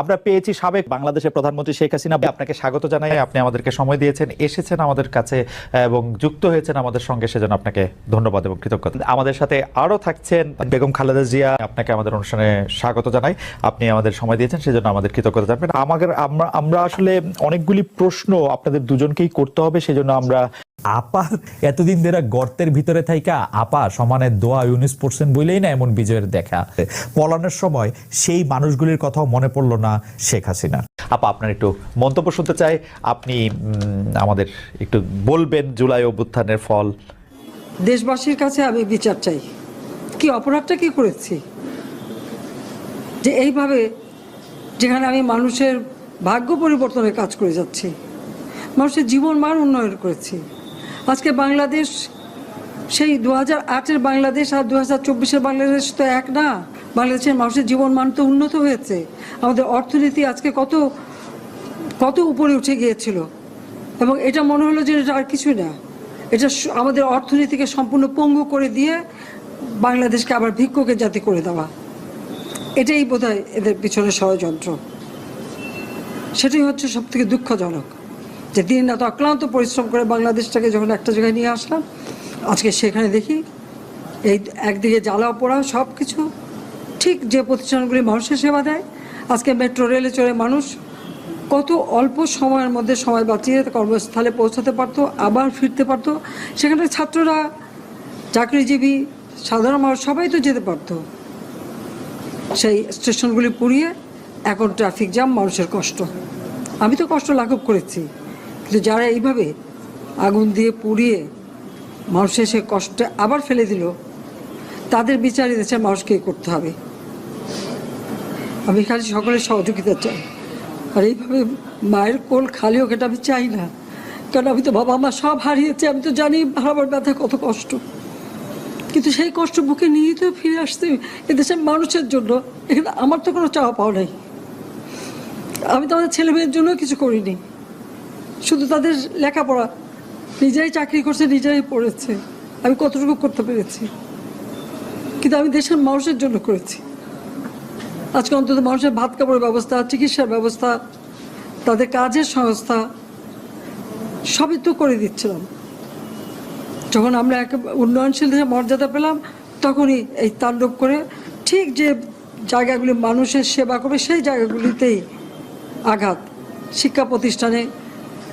আমরা পেয়েছি সাবেক বাংলাদেশের প্রধানমন্ত্রী শেখ হাসিনা। আপনাকে স্বাগত জানাই, আপনি আমাদেরকে সময় দিয়েছেন, এসেছেন আমাদের কাছে এবং যুক্ত হয়েছেন আমাদের সঙ্গে, সেজন্য আপনাকে ধন্যবাদ এবং কৃতজ্ঞতা। আমাদের সাথে আরও থাকছেন বেগম খালেদা জিয়া, আপনাকে আমাদের অনুষ্ঠানে স্বাগত জানাই। আপনি আমাদের সময় দিয়েছেন, সেজন্য আমাদের কৃতজ্ঞতা জানবেন। আমাদের, আমরা আমরা আসলে অনেকগুলি প্রশ্ন আপনাদের দুজনকেই করতে হবে, সেজন্য আমরা আপা এতদিন ধরে গর্তের ভিতরে থাইকা আপা সমানে দোয়া ইউনিস পড়ছেন বলেই না এমন বিজয়ের দেখা। পলানোর সময় সেই মানুষগুলির কথাও মনে পড়ল না শেখ হাসিনা। আপা আপনার একটু মন্তব্য শুনতে চাই। আপনি আমাদের একটু বলবেন জুলাই অভ্যুত্থানের ফল। দেশবাসীর কাছে আমি বিচার চাই। কি অপরাধটা কি করেছি? যে এইভাবে যেখানে আমি মানুষের ভাগ্য পরিবর্তনের কাজ করে যাচ্ছি মানুষের জীবন মান উন্নয়ন করেছি আজকে বাংলাদেশ, সেই দু হাজার আটের বাংলাদেশ আর দু হাজার চব্বিশের বাংলাদেশ তো এক না। বাংলাদেশের মানুষের জীবন মান তো উন্নত হয়েছে। আমাদের অর্থনীতি আজকে কত কত উপরে উঠে গিয়েছিল। এবং এটা মনে হলো যে এটা আর কিছুই না। এটা আমাদের অর্থনীতিকে সম্পূর্ণ পঙ্গু করে দিয়ে বাংলাদেশকে আবার ভিক্ষুকের জাতি করে দেওয়া। এটাই বোধহয় এদের পিছনে ষড়যন্ত্র। সেটাই হচ্ছে সব থেকে দুঃখজনক। যে দিন রাত অক্লান্ত পরিশ্রম করে বাংলাদেশটাকে যখন একটা জায়গায় নিয়ে আসলাম, আজকে সেখানে দেখি এই একদিকে জ্বালা পোড়া সব কিছু ঠিক যে প্রতিষ্ঠানগুলি মানুষের সেবা দেয়, আজকে মেট্রো, রেলে চড়ে মানুষ কত অল্প সময়ের মধ্যে সময় বাঁচিয়ে কর্মস্থলে পৌঁছাতে পারতো, আবার ফিরতে পারতো। সেখানে ছাত্ররা, চাকরিজীবী, সাধারণ মানুষ সবাই তো যেতে পারতো। সেই স্টেশনগুলি পুড়িয়ে এখন ট্রাফিক জ্যাম, মানুষের কষ্ট। আমি তো কষ্ট লাঘব করেছি। কিন্তু যারা এইভাবে আগুন দিয়ে পুড়িয়ে মানুষের সে কষ্টে আবার ফেলে দিল, তাদের বিচার দেশের মানুষকেই করতে হবে। আমি খালি সকলের সহযোগিতা চাই। আর এইভাবে মায়ের কোল খালি হোক এটা আমি চাই না। কারণ আমি তো বাবা মা সব হারিয়েছে, আমি তো জানি হারাবার ব্যথা কত কষ্ট। কিন্তু সেই কষ্ট বুকে নিয়ে তো ফিরে আসতে এদেশের মানুষের জন্য এখানে আমার তো কোনো চাওয়া পাওয়া নাই। আমি তো আমাদের ছেলে মেয়ের জন্য কিছু করিনি। শুধু তাদের লেখাপড়া, নিজেরাই চাকরি করছে, নিজেরাই পড়েছে। আমি কতটুকু করতে পেরেছি? কিন্তু আমি দেশের মানুষের জন্য করেছি। আজকে অন্তত মানুষের ভাত কাপড়ের ব্যবস্থা, চিকিৎসার ব্যবস্থা, তাদের কাজের সংস্থা, সবই তো করে দিচ্ছিলাম। যখন আমরা এক উন্নয়নশীল দেশে মর্যাদা পেলাম, তখনই এই তাণ্ডব করে ঠিক যে জায়গাগুলি মানুষের সেবা করবে, সেই জায়গাগুলিতেই আঘাত। শিক্ষা প্রতিষ্ঠানে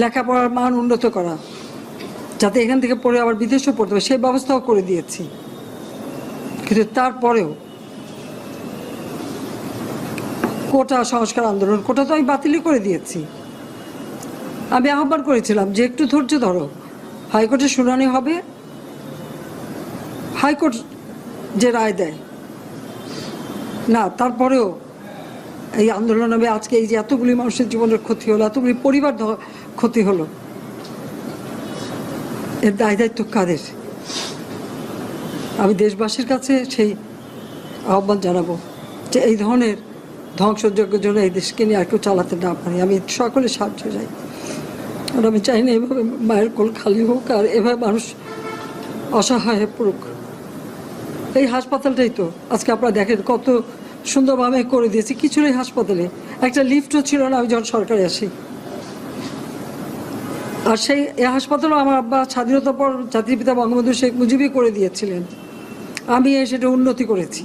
লেখাপড়ার মান উন্নত করা, যাতে এখান থেকে পড়ে আবার বিদেশেও পড়তে হবে সেই ব্যবস্থাও করে দিয়েছি। কিন্তু তারপরেও কোটা সংস্কার আন্দোলন, কোটা তো আমি বাতিলই করে দিয়েছি। আমি আহ্বান করেছিলাম যে একটু ধৈর্য ধরো হাইকোর্টে শুনানি হবে, হাইকোর্ট যে রায় দেয়। না, তারপরেও এই আন্দোলন হবে, আজকে এই যে এতগুলি মানুষের জীবনের ক্ষতি হলো, এতগুলি পরিবার ক্ষতি হলো। এর দায় দায়িত্ব কাদের? আমি দেশবাসীর কাছে সেই আহ্বান জানাব যে এই ধরনের ধ্বংসযজ্ঞের জন্য এই দেশকে নিয়ে আর কেউ চালাতে না পারি। আমি সকলে সাহায্য চাই। আর আমি চাই না এভাবে মায়ের কোল খালি হোক আর এভাবে মানুষ অসহায় হয়ে পড়ুক। এই হাসপাতালটাই তো। আজকে আপনারা দেখেন কত সুন্দরভাবে করে দিয়েছি। কিছু নেই হাসপাতালে একটা লিফটও ছিল না। আমি যখন সরকারে আসি আর সেই এই হাসপাতালও আমার আব্বা স্বাধীনতার পর জাতির পিতা বঙ্গবন্ধু শেখ মুজিবই করে দিয়েছিলেন। আমি সেটা উন্নতি করেছি।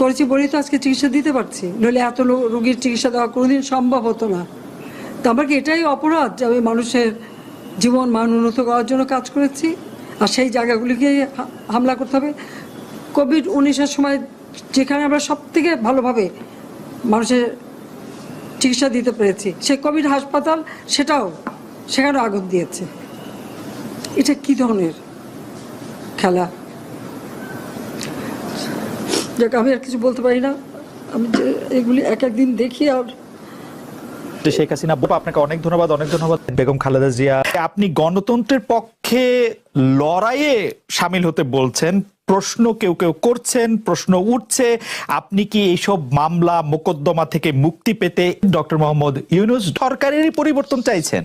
করেছি বলেই তো আজকে চিকিৎসা দিতে পারছি। নইলে এত রোগীর চিকিৎসা দেওয়া কোনোদিন সম্ভব হতো না। তো আমার কি এটাই অপরাধ যে আমি মানুষের জীবন মান উন্নত করার জন্য কাজ করেছি। আর সেই জায়গাগুলিকে হামলা করতে হবে। কোভিড উনিশের সময় যেখানে আমরা সব থেকে ভালোভাবে মানুষের চিকিৎসা দিতে পেরেছি, সেই কোভিড হাসপাতাল সেটাও সেখানেও আগুন দিয়েছে। এটা কি ধরনের খেলা? যাক, আমি আর কিছু বলতে পারি না। আমি যে এগুলি এক একদিন দেখি আর শেখ হাসিনা আপনাকে অনেক ধন্যবাদ অনেক ধন্যবাদ। বেগম খালেদা জিয়া, আপনি গণতন্ত্রের পক্ষে লড়াইয়ে সামিল হতে বলছেন। প্রশ্ন কেউ কেউ করছেন, প্রশ্ন উঠছে। আপনি কি এইসব মামলা, মোকদ্দমা থেকে মুক্তি পেতে ডক্টর মোহাম্মদ ইউনুস সরকারেরই পরিবর্তন চাইছেন?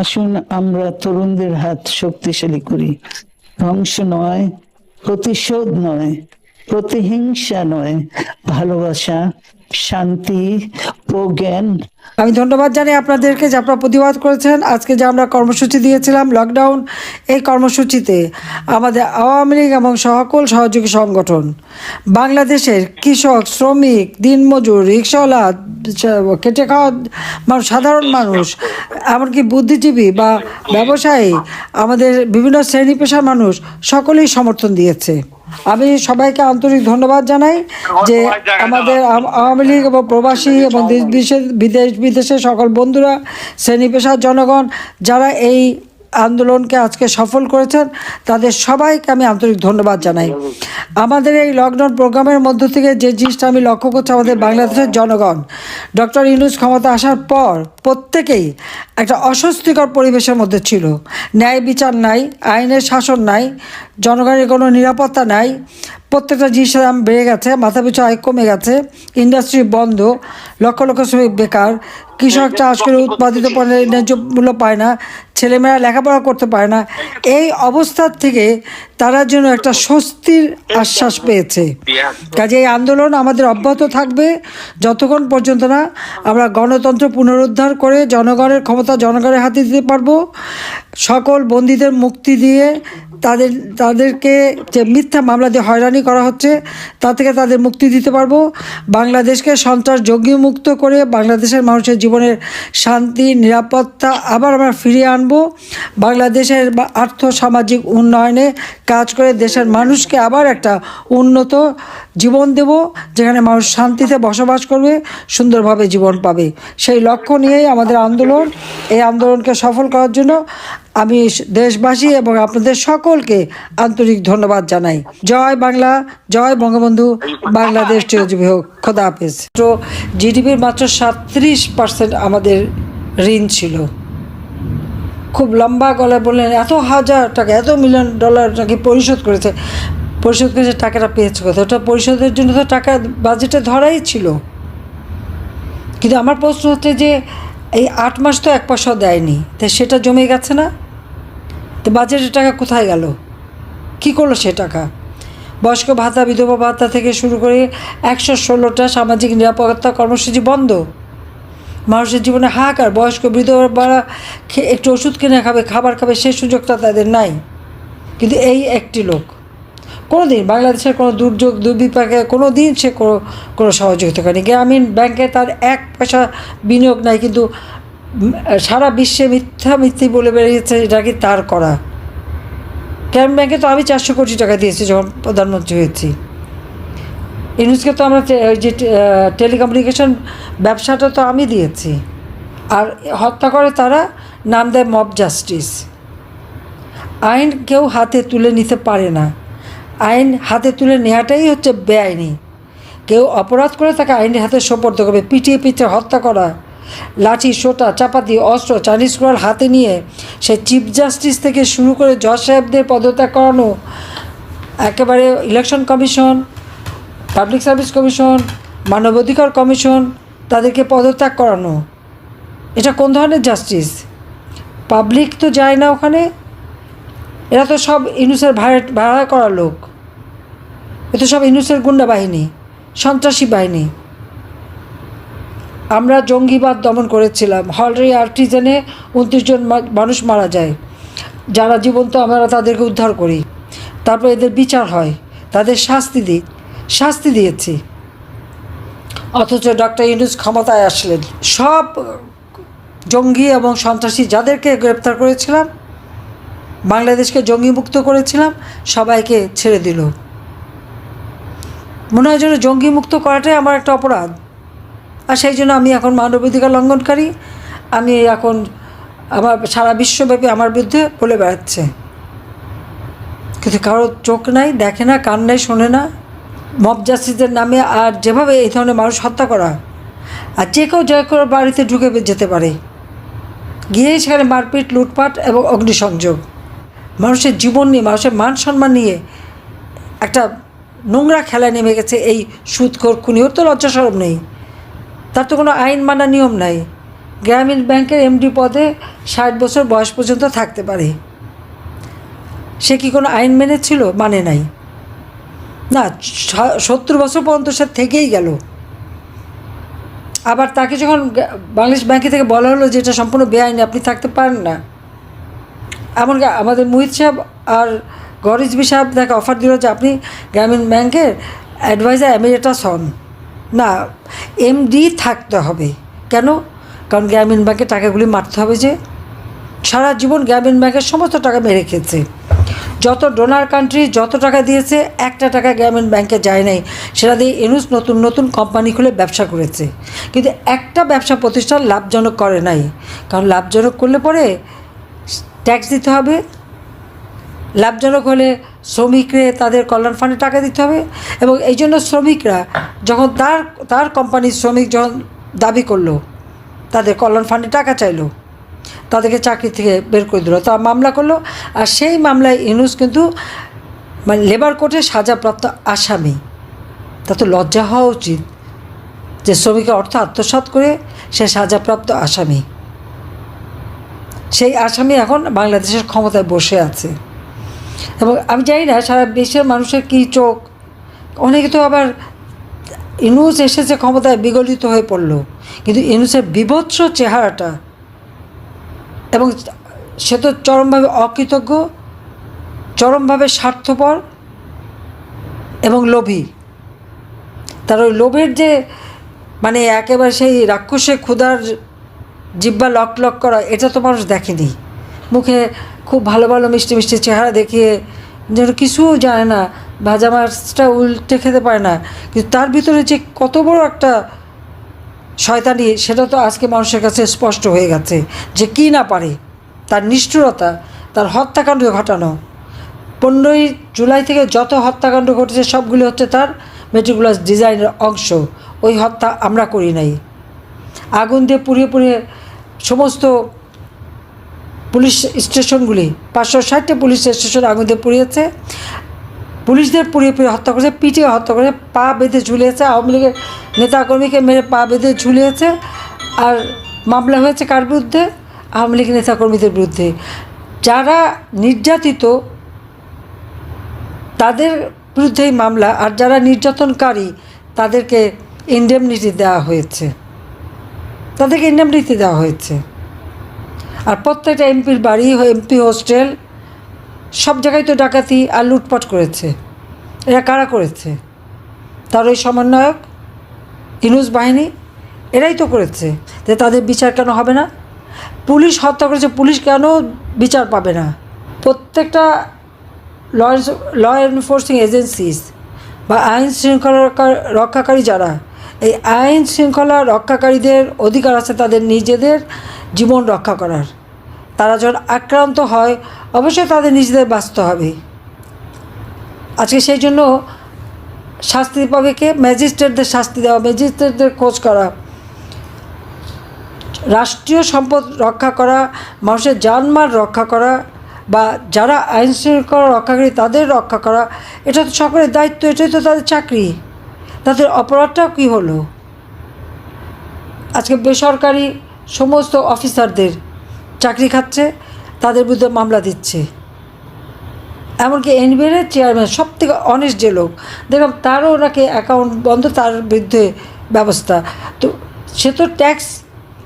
আসুন আমরা তরুণদের হাত শক্তিশালী করি। ধ্বংস নয় প্রতিশোধ নয় প্রতিহিংসা নয় ভালোবাসা শান্তি জ্ঞান। আমি ধন্যবাদ জানাই আপনাদেরকে যে আপনারা প্রতিবাদ করেছেন। আজকে যে আমরা কর্মসূচি দিয়েছিলাম লকডাউন এই কর্মসূচিতে আমাদের আওয়ামী লীগ এবং সকল সহযোগী সংগঠন বাংলাদেশের কৃষক শ্রমিক দিনমজুর রিক্সাওয়ালা কেটে খাওয়া মানুষ সাধারণ মানুষ এমনকি বুদ্ধিজীবী বা ব্যবসায়ী আমাদের বিভিন্ন শ্রেণি পেশার মানুষ সকলেই সমর্থন দিয়েছে। আমি সবাইকে আন্তরিক ধন্যবাদ জানাই যে আমাদের আওয়ামী লীগ এবং প্রবাসী এবং দেশ বিদেশে বিদেশ সকল বন্ধুরা শ্রেণি পেশার জনগণ যারা এই আন্দোলনকে আজকে সফল করেছেন, তাদের সবাইকে আমি আন্তরিক ধন্যবাদ জানাই। আমাদের এই লকডাউন প্রোগ্রামের মধ্য থেকে যে জিনিসটা আমি লক্ষ্য করছি আমাদের বাংলাদেশের জনগণ, ডক্টর ইউনুস ক্ষমতা আসার পর প্রত্যেকেই একটা অস্বস্তিকর পরিবেশের মধ্যে ছিল। ন্যায় বিচার নাই, আইনের শাসন নাই, জনগণের কোনো নিরাপত্তা নাই। প্রত্যেকটা জিনিসের দাম বেড়ে গেছে, মাথা পিছু আয় কমে গেছে ইন্ডাস্ট্রি বন্ধ, লক্ষ লক্ষ শ্রমিক বেকার, কৃষক চাষ করে উৎপাদিত পণ্যের ন্যায্য মূল্য পায় না, ছেলেমেয়েরা লেখাপড়া করতে পারে না। এই অবস্থার থেকে তারা যেন একটা স্বস্তির আশ্বাস পেয়েছে। কাজে এই আন্দোলন আমাদের অব্যাহত থাকবে। যতক্ষণ পর্যন্ত না আমরা গণতন্ত্র পুনরুদ্ধার করে জনগণের ক্ষমতা জনগণের হাতে দিতে পারব, সকল বন্দীদের মুক্তি দিয়ে তাদের, তাদেরকে যে মিথ্যা মামলা দিয়ে হয়রানি করা হচ্ছে তা থেকে তাদের মুক্তি দিতে পারব। বাংলাদেশকে সন্ত্রাস যোগ্য মুক্ত করে বাংলাদেশের মানুষের জীবনের শান্তি, নিরাপত্তা আবার আমরা ফিরিয়ে আনব। বাংলাদেশের আর্থ সামাজিক উন্নয়নে কাজ করে দেশের মানুষকে আবার একটা উন্নত জীবন দেব, যেখানে মানুষ শান্তিতে বসবাস করবে, সুন্দরভাবে জীবন পাবে। সেই লক্ষ্য নিয়েই আমাদের আন্দোলন। এই আন্দোলনকে সফল করার জন্য আমি দেশবাসী এবং আপনাদের সকলকে আন্তরিক ধন্যবাদ জানাই। জয় বাংলা, জয় বঙ্গবন্ধু, বাংলাদেশ চিরজীবী হোক। খোদা হাফেজ। তো জিডিপির মাত্র সাতত্রিশ পার্সেন্ট আমাদের ঋণ ছিল। খুব লম্বা গলায় বললেন, এত হাজার টাকা, এত মিলিয়ন ডলার নাকি পরিশোধ করেছে। পরিশোধ করে যে টাকাটা পেয়েছে কোথায় ওটা পরিশোধের জন্য তো টাকা বাজেটে ধরাই ছিল। কিন্তু আমার প্রশ্ন হচ্ছে যে, এই আট মাস তো এক পয়সাও দেয়নি। তো সেটা জমে গেছে না? তো বাজেটের টাকা কোথায় গেল? কি করল সে টাকা? বয়স্ক ভাতা, বিধবা ভাতা থেকে শুরু করে একশো ষোলোটা সামাজিক নিরাপত্তা কর্মসূচি বন্ধ। মানুষের জীবনে হাহাকার। বয়স্ক বিধবারা খে- একটু ওষুধ কিনে খাবে, খাবার খাবে, সেই সুযোগটা তাদের নাই। কিন্তু এই একটি লোক। কোনো দিন বাংলাদেশের কোনো দুর্যোগ, দুর্বিপাকে কোনো দিন সে কোনো কোনো সহযোগিতা করেনি। গ্রামীণ ব্যাংকে তার এক পয়সা বিনিয়োগ নাই, কিন্তু সারা বিশ্বে মিথ্যা মিথ্যি বলে বেরিয়েছে, এটা কি তার করা? গ্রামীণ ব্যাংকে তো আমি চারশো কোটি টাকা দিয়েছি যখন প্রধানমন্ত্রী হয়েছি। ইউনুসকে তো আমরা যে টেলিকমিউনিকেশন ব্যবসাটা তো আমি দিয়েছি। আর হত্যা করে তারা, নাম দেয় মব জাস্টিস। আইন কেউ হাতে তুলে নিতে পারে না। আইন হাতে তুলে নেওয়াটাই হচ্ছে বেআইনি। কেউ অপরাধ করে তাকে আইনের হাতে সোপর্দ করবে, পিটিয়ে পিটিয়ে হত্যা করা, লাঠি, সোটা চাপাতি অস্ত্র, চাইনিজ কোরাল হাতে নিয়ে সে চিফ জাস্টিস থেকে শুরু করে জজ সাহেবদের পদত্যাগ করানো, একেবারে election commission, public service commission, মানবাধিকার কমিশন তাদেরকে পদত্যাগ করানো। এটা কোন ধরনের জাস্টিস? পাবলিক তো যায় না ওখানে, এরা তো সব ইনুসের ভাড়া ভাড়া করা লোক। এ তো সব ইনুসের গুন্ডা বাহিনী, সন্ত্রাসী বাহিনী। আমরা জঙ্গিবাদ দমন করেছিলাম। হলরি আর্টিজেনে উনত্রিশ জন মানুষ মারা যায়। যারা জীবন্ত, আমরা তাদেরকে উদ্ধার করি। তারপর এদের বিচার হয়। তাদের শাস্তি দিই শাস্তি দিয়েছি। অথচ ডক্টর ইউনুস ক্ষমতায় আসলেন। সব জঙ্গি এবং সন্ত্রাসী যাদেরকে গ্রেপ্তার করেছিলাম, বাংলাদেশকে জঙ্গি মুক্ত করেছিলাম, সবাইকে ছেড়ে দিল। মনে হয় যেন জঙ্গি মুক্ত করাটাই আমার একটা অপরাধ। আর সেই জন্য আমি এখন মানবাধিকার লঙ্ঘনকারী। আমি এখন আমার সারা বিশ্বব্যাপী আমার বিরুদ্ধে বলে বেড়াচ্ছে। কিন্তু কারও চোখ নাই, দেখে না, কান নাই, শোনে না। মব জাস্টিসের নামে আর যেভাবে এই ধরনের মানুষ হত্যা করা, আর যে কেউ যে কেউ বাড়িতে ঢুকে যেতে পারে। গিয়েই সেখানে মারপিট, লুটপাট এবং অগ্নিসংযোগ। মানুষের জীবন নিয়ে, মানুষের মান সম্মান নিয়ে একটা নোংরা খেলায় নেমে গেছে এই সুদখোর খুনি। ওর তো লজ্জা নেই। তার তো কোনো আইন মানা নিয়ম নাই। গ্রামীণ ব্যাংকের এমডি পদে ষাট বছর বয়স পর্যন্ত থাকতে পারে। সে কি কোনো আইন মেনেছিল মানে নাই। না সত্তর বছর পর্যন্ত সে থেকেই গেল। আবার তাকে যখন বাংলাদেশ ব্যাংকে থেকে বলা হলো যে এটা সম্পূর্ণ বেআইনি, আপনি থাকতে পারেন না। এমন আমাদের মুহিত সাহেব আর গরিজবি সাহেব তাকে অফার দিল যে আপনি গ্রামীণ ব্যাংকের অ্যাডভাইজার এমিরেটাস হন। না এমডি থাকতে হবে। কেন? কারণ গ্রামীণ ব্যাংকে টাকাগুলি মারতে হবে যে। সারা জীবন গ্রামীণ ব্যাংকের সমস্ত টাকা মেরে খেয়েছে। যত ডোনার কান্ট্রি যত টাকা দিয়েছে, একটা টাকা গ্রামীণ ব্যাংকে যায় নাই। সেটা দিয়ে এনুস নতুন নতুন কোম্পানি খুলে ব্যবসা করেছে। কিন্তু একটা ব্যবসা প্রতিষ্ঠান লাভজনক করে নাই। কারণ লাভজনক করলে পরে ট্যাক্স দিতে হবে। লাভজনক হলে শ্রমিকরে তাদের কল্যাণ ফান্ডে টাকা দিতে হবে এবং এই জন্য শ্রমিকরা যখন তার তার কোম্পানির শ্রমিক যখন দাবি করল, তাদের কল্যাণ ফান্ডে টাকা চাইলো, তাদেরকে চাকরি থেকে বের করে দিল, তারা মামলা করল আর সেই মামলায় ইউনুস কিন্তু মানে লেবার কোর্টে সাজাপ্রাপ্ত আসামি। তা তো লজ্জা হওয়া উচিত যে শ্রমিকের অর্থ আত্মসাৎ করে সে সাজাপ্রাপ্ত আসামি। সেই আসামি এখন বাংলাদেশের ক্ষমতায় বসে আছে। এবং আমি জানি না, সারা বিশ্বের মানুষের কী চোখ। অনেকে তো আবার ইনুস এসেছে ক্ষমতায় বিগলিত হয়ে পড়ল। কিন্তু ইনুসের বিভৎস চেহারাটা এবং সে তো চরমভাবে অকৃতজ্ঞ, চরমভাবে স্বার্থপর এবং লোভী। তার ওই লোভের যে মানে একেবারে সেই রাক্ষসে ক্ষুধার জিব্বা লক লক করা, এটা তো মানুষ দেখেনি। মুখে খুব ভালো ভালো মিষ্টি মিষ্টি চেহারা দেখিয়ে যেন কিছু জানে না, ভাজা মাছটা উল্টে খেতে পারে না। কিন্তু তার ভিতরে যে কত বড় একটা শয়তানি, সেটা তো আজকে মানুষের কাছে স্পষ্ট হয়ে গেছে যে কি না পারে। তার নিষ্ঠুরতা, তার হত্যাকাণ্ড ঘটানো। পনেরোই জুলাই থেকে যত হত্যাকাণ্ড ঘটেছে, সবগুলি হচ্ছে তার মেটিকুলাস ডিজাইনের অংশ। ওই হত্যা আমরা করি নাই। আগুন দিয়ে পুড়িয়ে পুড়িয়ে সমস্ত পুলিশ স্টেশনগুলি। পাঁচশো ষাটটা পুলিশ স্টেশন আগুন দিয়ে পুড়িয়েছে। পুলিশদের পুড়িয়ে পুড়িয়ে হত্যা করেছে, পিটিয়ে হত্যা করে পা বেঁধে ঝুলিয়েছে। আওয়ামী লীগের নেতাকর্মীকে মেরে পা বেঁধে ঝুলিয়েছে। আর মামলা হয়েছে কার বিরুদ্ধে? আওয়ামী লীগের নেতাকর্মীদের বিরুদ্ধে। যারা নির্যাতিত, তাদের বিরুদ্ধেই মামলা, আর যারা নির্যাতনকারী, তাদেরকে ইন্ডেমনিটি দেওয়া হয়েছে। তাদেরকে ইন্ডেমনিটি দেওয়া হয়েছে। আর প্রত্যেকটা এমপির বাড়ি, এমপি হোস্টেল, সব জায়গায় তো ডাকাতি আর লুটপাট করেছে। এরা কারা করেছে? তার ওই সমন্বয়ক, ইনুস বাহিনী, এরাই তো করেছে যে তাদের বিচার কেন হবে না? পুলিশ হত্যা করেছে, পুলিশ কেন বিচার পাবে না? প্রত্যেকটা ল এনফোর্সিং এজেন্সিস বা আইন শৃঙ্খলা রক্ষাকারী যারা এই আইন শৃঙ্খলা রক্ষাকারীদের অধিকার আছে তাদের নিজেদের জীবন রক্ষা করার। তারা যখন আক্রান্ত হয়, অবশ্যই তাদের নিজেদের বাঁচতে হবে। আজকে সেই জন্য শাস্তি পাবে কে? ম্যাজিস্ট্রেটদের শাস্তি দেওয়া, ম্যাজিস্ট্রেটদের খোঁজ করা। রাষ্ট্রীয় সম্পদ রক্ষা করা, মানুষের জানমাল রক্ষা করা বা যারা আইন শৃঙ্খলা রক্ষাকারী তাদের রক্ষা করা, এটা তো সকলের দায়িত্ব, এটাই তো তাদের চাকরি। তাদের অপরাধটাও কী হলো? আজকে বেসরকারি সমস্ত অফিসারদের চাকরি খাচ্ছে, তাদের বিরুদ্ধে মামলা দিচ্ছে। এমনকি এনবিআর চেয়ারম্যান সব থেকে অনেস্ট যে লোক, দেখলাম তারও নাকি অ্যাকাউন্ট বন্ধ, তার বিরুদ্ধে ব্যবস্থা। তো সে তো ট্যাক্স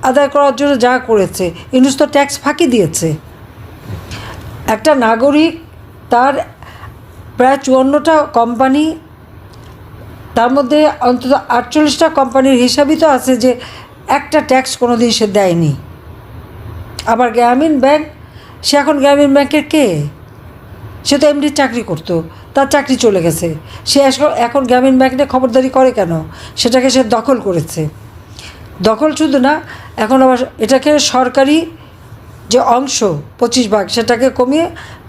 আদায় করার জন্য যা করেছে ইনুস তো ট্যাক্স ফাঁকি দিয়েছে। একটা নাগরিক, তার প্রায় চুয়ান্নটা কোম্পানি তার মধ্যে অন্তত আটচল্লিশটা কোম্পানির হিসাবই তো আছে যে একটা ট্যাক্স কোনো দিন সে দেয়নি। আবার গ্রামীণ ব্যাংক, সে এখন গ্রামীণ ব্যাংকের কে? সে তো এমনি চাকরি করতো, তার চাকরি চলে গেছে। সে এখন গ্রামীণ ব্যাংক খবরদারি করে কেন? সেটাকে সে দখল করেছে। দখল শুধু না, এখন আবার এটাকে সরকারি যে অংশ পঁচিশ ভাগ, সেটাকে কমিয়ে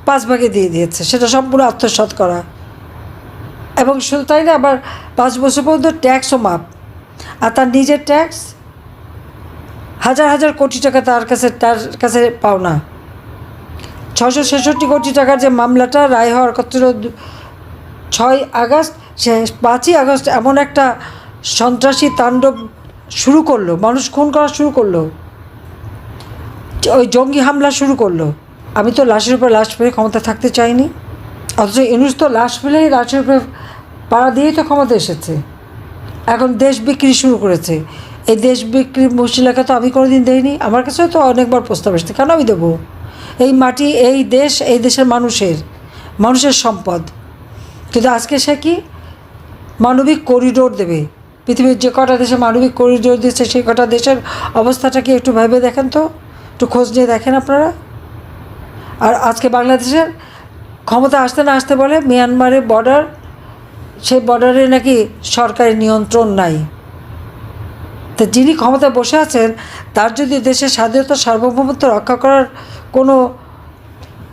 পাঁচ ভাগে দিয়ে দিয়েছে। সেটা সম্পূর্ণ আত্মসাৎ করা। এবং শুধু তাই না, আবার পাঁচ বছর পর্যন্ত ট্যাক্সও মাপ আর তার নিজের ট্যাক্স, হাজার হাজার কোটি টাকা তার কাছে তার কাছে পাওনা ছশো ছেষট্টি কোটি টাকার যে মামলাটা রায় হওয়ার কথা ছিল ছয় আগস্ট, সে পাঁচই আগস্ট এমন একটা সন্ত্রাসী তাণ্ডব শুরু করল, মানুষ খুন করা শুরু করল। ওই জঙ্গি হামলা শুরু করল। আমি তো লাশের উপর লাশ ফেলে ক্ষমতা থাকতে চাইনি। অথচ ইনুস তো লাশ ফেলেই লাশের উপরে পাড়া দিয়েই তো ক্ষমতা এসেছে। এখন দেশ বিক্রি শুরু করেছে। এই দেশ বিক্রি মহিলাকে তো আমি কোনোদিন দেইনি, আমার কাছেও তো অনেকবার প্রস্তাব এসেছে। কেন আমি দেবো? এই মাটি, এই দেশ, এই দেশের মানুষের মানুষের সম্পদ। কিন্তু আজকে সে কি? মানবিক করিডোর দেবে। পৃথিবীর যে কটা দেশে মানবিক করিডোর দিচ্ছে সেই কটা দেশের অবস্থাটা কি একটু ভেবে দেখেন তো? একটু খোঁজ নিয়ে দেখেন আপনারা। আর আজকে বাংলাদেশের ক্ষমতা আসতে না আসতে বলে মিয়ানমারের বর্ডার সেই বর্ডারে নাকি সরকারি নিয়ন্ত্রণ নাই। তো যিনি ক্ষমতায় বসে আছেন, তার যদি দেশের স্বাধীনতা সার্বভৌমত্ব রক্ষা করার কোনো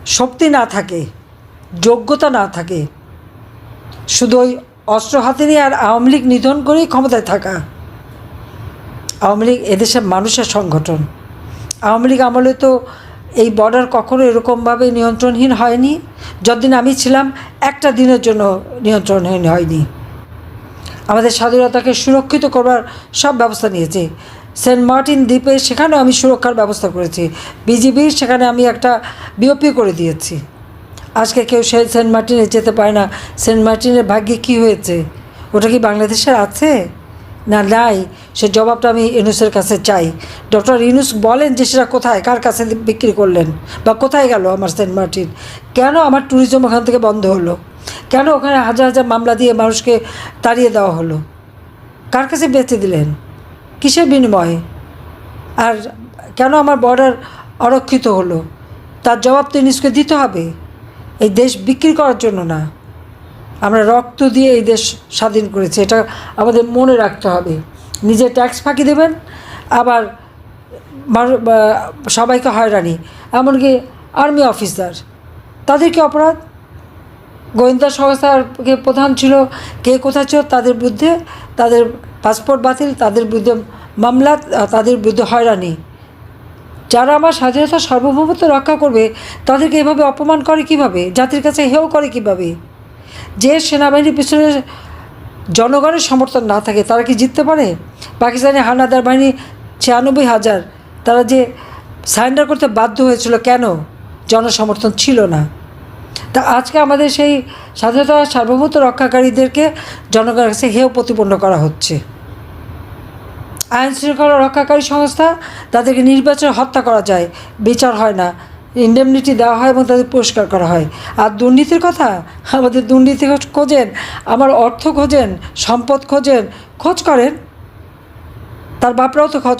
শক্তি না থাকে, যোগ্যতা না থাকে, শুধু ওই অস্ত্র হাতে নিয়ে আর আওয়ামী লীগ নিধন করেই ক্ষমতায় থাকা। আওয়ামী লীগ এদেশের মানুষের সংগঠন। আওয়ামী লীগ আমলে তো এই বর্ডার কখনো এরকমভাবে নিয়ন্ত্রণহীন হয়নি। যতদিন আমি ছিলাম, একটা দিনের জন্য নিয়ন্ত্রণহীন হয়নি। আমাদের স্বাধীনতাকে সুরক্ষিত করবার সব ব্যবস্থা নিয়েছে। সেন্ট মার্টিন দ্বীপে সেখানেও আমি সুরক্ষার ব্যবস্থা করেছি। বিজিবির সেখানে আমি একটা বিওপি করে দিয়েছি। আজকে কেউ সে সেন্ট মার্টিনে যেতে পারে না। সেন্ট মার্টিনের ভাগ্যে কী হয়েছে? ওটা কি বাংলাদেশের আছে? না, নাই। সে জবাবটা আমি ইউনুসের কাছে চাই। ডক্টর ইউনুস বলেন যে সেটা কোথায়, কার কাছে বিক্রি করলেন? বা কোথায় গেল আমার সেন্ট মার্টিন? কেন আমার ট্যুরিজম ওখান থেকে বন্ধ হলো? কেন ওখানে হাজার হাজার মামলা দিয়ে মানুষকে তাড়িয়ে দেওয়া হলো? কার কাছে বেঁচে দিলেন? কিসের বিনিময়ে? আর কেন আমার বর্ডার অরক্ষিত হলো? তার জবাব তো ইউনুসকে দিতে হবে। এই দেশ বিক্রি করার জন্য না। আমরা রক্ত দিয়ে এই দেশ স্বাধীন করেছি। এটা আমাদের মনে রাখতে হবে। নিজে ট্যাক্স ফাঁকি দেবেন, আবার সবাইকে হয়রানি। এমনকি আর্মি অফিসার, তাদের কি অপরাধ? গোয়েন্দা সংস্থার প্রধান ছিল কে কোথায় ছিল, তাদের বিরুদ্ধে তাদের পাসপোর্ট বাতিল, তাদের বিরুদ্ধে মামলা, তাদের বিরুদ্ধে হয়রানি। যারা আমার স্বাধীনতা সার্বভৌমত্ব রক্ষা করবে, তাদেরকে এভাবে অপমান করে কীভাবে? জাতির কাছে হেও করে কীভাবে? যে সেনাবাহিনীর পিছনে জনগণের সমর্থন না থাকে, তারা কি জিততে পারে? পাকিস্তানি হানাদার বাহিনী ছিয়ানব্বই হাজার, তারা যে সারেন্ডার করতে বাধ্য হয়েছিল কেন? জনসমর্থন ছিল না। তা আজকে আমাদের সেই স্বাধীনতা সার্বভৌমত্ব রক্ষাকারীদেরকে জনগণের কাছে হেয় প্রতিপন্ন করা হচ্ছে। আইন শৃঙ্খলা রক্ষাকারী সংস্থা তাদেরকে নির্বাচনে হত্যা করা যায়, বিচার হয় না। ইন্ডেমনিটি দেওয়া হয় এবং তাদের পুরস্কার করা হয়। আর দুর্নীতির কথা? আমাদের দুর্নীতি খোঁজেন, আমার অর্থ খোঁজেন, সম্পদ খোঁজেন, খোঁজ করেন। তার বাপরাও তো খোঁজ